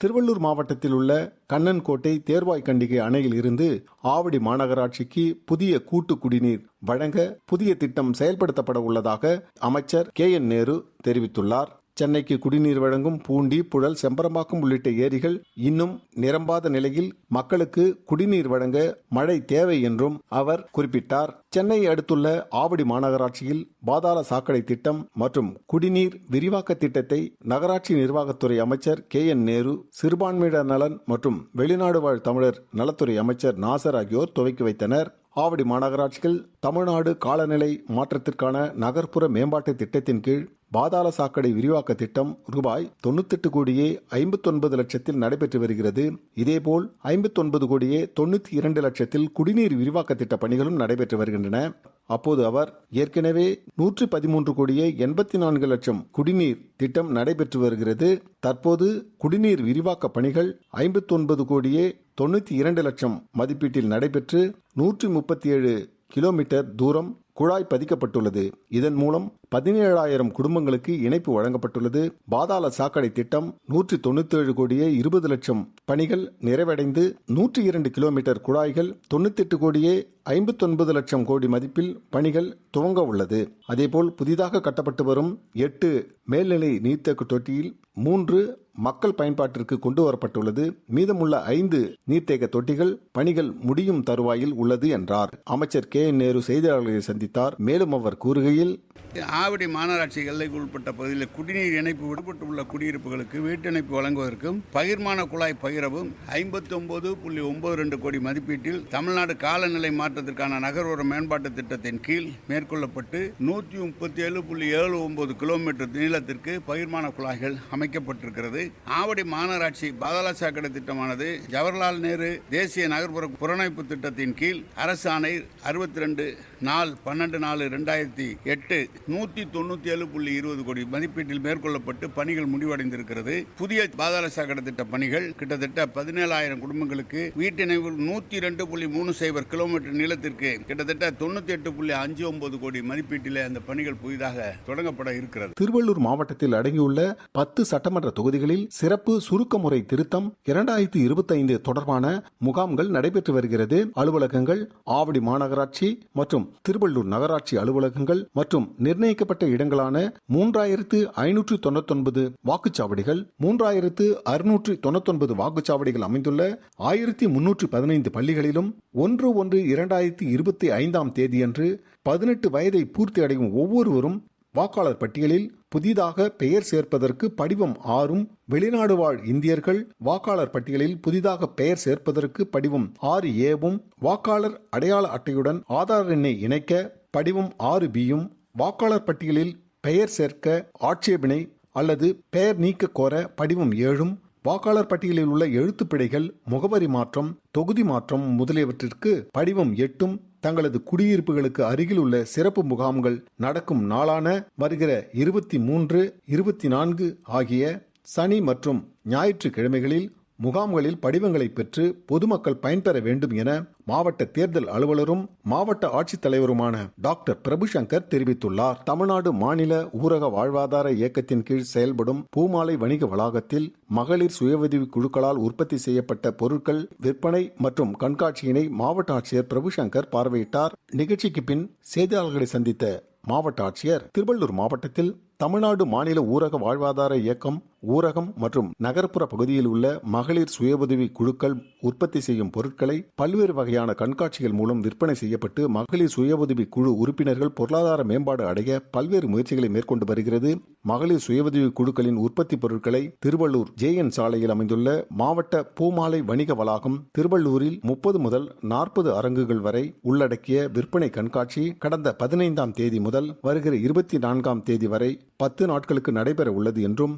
திருவள்ளூர் மாவட்டத்தில் உள்ள கண்ணன்கோட்டை தேர்வாய் கண்டிகை அணையில் இருந்து ஆவடி மாநகராட்சிக்கு புதிய கூட்டு குடிநீர் வழங்க புதிய திட்டம் செயல்படுத்தப்பட உள்ளதாக அமைச்சர் கே என் நேரு தெரிவித்துள்ளார். சென்னைக்கு குடிநீர் வழங்கும் பூண்டி புழல் செம்பரம்பாக்கம் உள்ளிட்ட ஏரிகள் இன்னும் நிரம்பாத நிலையில் மக்களுக்கு குடிநீர் வழங்க மழை தேவை என்றும் அவர் குறிப்பிட்டார். சென்னை அடுத்துள்ள ஆவடி மாநகராட்சியில் பாதாள சாக்கடை திட்டம் மற்றும் குடிநீர் விரிவாக்க திட்டத்தை நகராட்சி நிர்வாகத்துறை அமைச்சர் கே என் நேரு சிறுபான்மையினர் நலன் மற்றும் வெளிநாடு வாழ் தமிழர் நலத்துறை அமைச்சர் நாசர் ஆகியோர் துவக்கி வைத்தனர். ஆவடி மாநகராட்சியில் தமிழ்நாடு காலநிலை மாற்றத்திற்கான நகர்ப்புற மேம்பாட்டு திட்டத்தின் கீழ் பாதாள சாக்கடை விரிவாக்க திட்டம் ரூபாய் தொண்ணூத்தெட்டு கோடியே ஐம்பத்தொன்பது லட்சத்தில் நடைபெற்று வருகிறது. இதேபோல் ஐம்பத்தொன்பது கோடியே தொண்ணூத்தி இரண்டு லட்சத்தில் குடிநீர் விரிவாக்க திட்ட பணிகளும் நடைபெற்று வருகின்றன. அப்போது அவர் ஏற்கனவே நூற்றி பதிமூன்று கோடியே எண்பத்தி நான்கு லட்சம் குடிநீர் திட்டம் நடைபெற்று வருகிறது. தற்போது குடிநீர் விரிவாக்க பணிகள் ஐம்பத்தொன்பது கோடியே தொண்ணூத்தி இரண்டு லட்சம் மதிப்பீட்டில் நடைபெற்று நூற்றி முப்பத்தி ஏழு கிலோமீட்டர் தூரம் குழாய் பதிக்கப்பட்டுள்ளது. இதன் மூலம் பதினேழாயிரம் குடும்பங்களுக்கு இணைப்பு வழங்கப்பட்டுள்ளது. பாதாள சாக்கடை திட்டம் நூற்றி தொண்ணூத்தேழு கோடியே இருபது லட்சம் பணிகள் நிறைவடைந்து நூற்றி இரண்டு கிலோமீட்டர் குழாய்கள் தொண்ணூத்தெட்டு கோடியே ஐம்பத்தொன்பது லட்சம் கோடி மதிப்பில் பணிகள் துவங்க உள்ளது. அதேபோல் புதிதாக கட்டப்பட்டு வரும் எட்டு மேல்நிலை நீர்த்தேக்க தொட்டியில் மூன்று மக்கள் பயன்பாட்டிற்கு கொண்டு வரப்பட்டுள்ளது. மீதமுள்ள ஐந்து நீர்த்தேக்க தொட்டிகள் பணிகள் முடியும் தருவாயில் உள்ளது என்றார். அமைச்சர் கே. என். நேரு செய்தியாளர்களை சந்தித்தார். மேலும் அவர் கூறுகையில் ஆவடி மாநகராட்சி எல்லைக்கு உட்பட்ட பகுதியில் குடிநீர் இணைப்பு விடுபட்டு உள்ள குடியிருப்புகளுக்கு வீட்டிணைப்பு வழங்குவதற்கும் பகிர்மான குழாய் பகிரவும் ஐம்பத்தி ஒன்பது புள்ளி ஒன்பது ரெண்டு கோடி மதிப்பீட்டில் தமிழ்நாடு காலநிலை மாற்றத்திற்கான நகர்வுற மேம்பாட்டு திட்டத்தின் கீழ் மேற்கொள்ளப்பட்டு நூற்றி முப்பத்தி ஏழு புள்ளி ஏழு ஒன்பது கிலோமீட்டர் நீளத்திற்கு பகிர்மான குழாய்கள் அமைக்கப்பட்டிருக்கிறது. ஆவடி மாநகராட்சி பாதாள சாக்கடை திட்டமானது ஜவஹர்லால் நேரு தேசிய நகர்ப்புற புறநமைப்பு திட்டத்தின் கீழ் அரசு ஆணை அறுபத்தி ரெண்டு நாள் பன்னெண்டு நாலு ரெண்டாயிரத்தி எட்டு நூற்றி தொண்ணூற்றி ஏழு புள்ளி இருபது கோடி மதிப்பீட்டில் மேற்கொள்ளப்பட்டு பணிகள் முடிவடைந்திருக்கிறது. புதிய பாதாள சாக்கடை திட்ட பணிகள் கிட்டத்தட்ட பதினேழாயிரம் குடும்பங்களுக்கு வீட்டிணைவு நூற்றி ரெண்டு புள்ளி மூணு சைபர் கிலோமீட்டர் நீளத்திற்கு கிட்டத்தட்ட தொண்ணூற்றி எட்டு புள்ளி அஞ்சு ஒன்பது கோடி மதிப்பீட்டில் அந்த பணிகள் புதிதாக தொடங்கப்பட இருக்கிறது. திருவள்ளூர் மாவட்டத்தில் அடங்கியுள்ள பத்து சட்டமன்ற தொகுதிகளில் சிறப்பு சுருக்க முறை திருத்தம் இரண்டாயிரத்தி இருபத்தி ஐந்து தொடர்பான முகாம்கள் நடைபெற்று வருகிறது. அலுவலகங்கள் ஆவடி மாநகராட்சி மற்றும் திருவள்ளூர் நகராட்சி அலுவலகங்கள் மற்றும் நிர்ணயிக்கப்பட்ட இடங்களான மூன்றாயிரத்து ஐநூற்று தொண்ணூத்தொன்பது வாக்குச்சாவடிகள் மூன்றாயிரத்து அறுநூற்று தொண்ணூத்தொன்பது வாக்குச்சாவடிகள் அமைந்துள்ள ஆயிரத்தி முன்னூற்று பதினைந்து பள்ளிகளிலும் ஒன்று ஒன்று இரண்டாயிரத்தி இருபத்தி ஐந்தாம் தேதியன்று பதினெட்டு வயதை பூர்த்தி அடையும் ஒவ்வொருவரும் வாக்காளர் பட்டியலில் புதிதாக பெயர் சேர்ப்பதற்கு படிவம் ஆறும் வெளிநாடு வாழ் இந்தியர்கள் வாக்காளர் பட்டியலில் புதிதாக பெயர் சேர்ப்பதற்கு படிவம் ஆறு ஏவும் வாக்காளர் அடையாள அட்டையுடன் ஆதார் எண்ணை இணைக்க படிவம் ஆறு பியும் வாக்காளர் பட்டியலில் பெயர் சேர்க்க ஆட்சேபனை அல்லது பெயர் நீக்க கோர படிவம் ஏழும் வாக்காளர் பட்டியலில் உள்ள எழுத்துப்பிழைகள் முகவரி மாற்றம் தொகுதி மாற்றம் முதலியவற்றிற்கு படிவம் எட்டும் தங்களது குடியிருப்புகளுக்கு அருகில் உள்ள சிறப்பு முகாம்கள் நடக்கும் நாளான வருகிற இருபத்தி மூன்று இருபத்தி நான்கு ஆகிய சனி மற்றும் ஞாயிற்றுக்கிழமைகளில் முகாம்களில் படிவங்களை பெற்று பொதுமக்கள் பயன்பெற வேண்டும் என மாவட்ட தேர்தல் அலுவலரும் மாவட்ட ஆட்சித்தலைவருமான டாக்டர் பிரபுசங்கர் தெரிவித்துள்ளார். தமிழ்நாடு மாநில ஊரக வாழ்வாதார இயக்கத்தின் கீழ் செயல்படும் பூமாலை வணிக வளாகத்தில் மகளிர் சுயஉதவி குழுக்களால் உற்பத்தி செய்யப்பட்ட பொருட்கள் விற்பனை மற்றும் கண்காட்சியினை மாவட்ட ஆட்சியர் பிரபுசங்கர் பார்வையிட்டார். நிகழ்ச்சிக்கு பின் செய்தியாளர்களை சந்தித்த மாவட்ட ஆட்சியர் திருவள்ளூர் மாவட்டத்தில் தமிழ்நாடு மாநில ஊரக வாழ்வாதார இயக்கம் ஊரகம் மற்றும் நகர்ப்புற பகுதியில் உள்ள மகளிர் சுயஉதவி குழுக்கள் உற்பத்தி செய்யும் பொருட்களை பல்வேறு வகையான கண்காட்சிகள் மூலம் விற்பனை செய்யப்பட்டு மகளிர் சுயஉதவி குழு உறுப்பினர்கள் பொருளாதார மேம்பாடு அடைய பல்வேறு முயற்சிகளை மேற்கொண்டு வருகிறது. மகளிர் சுயஉதவி குழுக்களின் உற்பத்தி பொருட்களை திருவள்ளூர் ஜே என் சாலையில் அமைந்துள்ள மாவட்ட பூமாலை வணிக வளாகம் திருவள்ளூரில் முப்பது முதல் நாற்பது அரங்குகள் வரை உள்ளடக்கிய விற்பனை கண்காட்சி கடந்த பதினைந்தாம் தேதி முதல் வருகிற இருபத்தி நான்காம் தேதி வரை பத்து நாட்களுக்கு நடைபெற உள்ளது என்றும்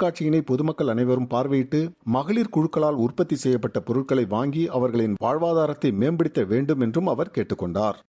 இக்கண்காட்சியினை பொதுமக்கள் அனைவரும் பார்வையிட்டு மகளிர் குழுக்களால் உற்பத்தி செய்யப்பட்ட பொருட்களை வாங்கி அவர்களின் வாழ்வாதாரத்தை மேம்படுத்த வேண்டும் என்றும் அவர் கேட்டுக்கொண்டார்.